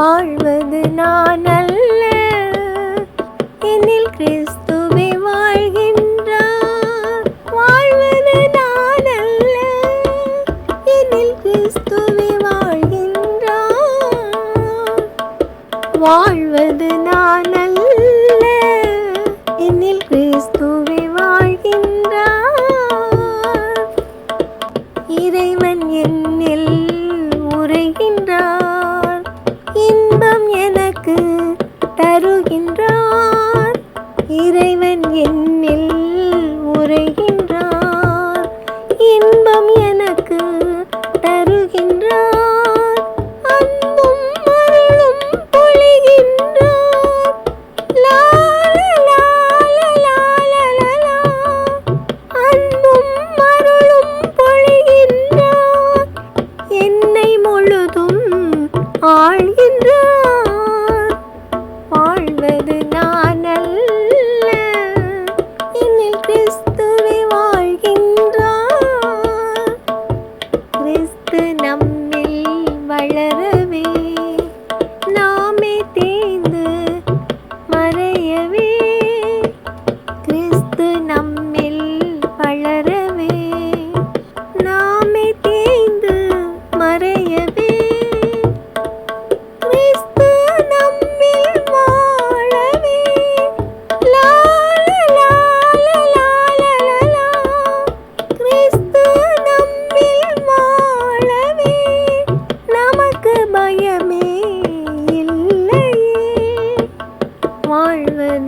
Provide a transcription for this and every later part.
வாழ்வது நான் அல்ல என்னில் கிறிஸ்துவே வாழ்கின்றார். வாழ்வது நான் அல்ல என்னில் கிறிஸ்துவே வாழ்கின்றார். வாழ்வது நான் அல்ல என்னில் கிறிஸ்துவே வாழ்கின்றார். இறைவன் என்னில் உரைகின்றார் இன்பம் வாழ்கின்றார். வாழ்வது நான்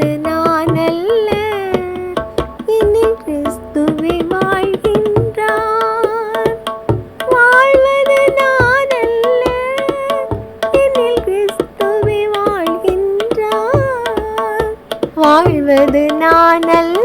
வாழ்வது நான் அல்ல என்னில் கிறிஸ்துவே வாழ்கின்றார். வாழ்வது நான் அல்ல என்னில் கிறிஸ்துவே வாழ்கின்றார். வாழ்வது நான் அல்ல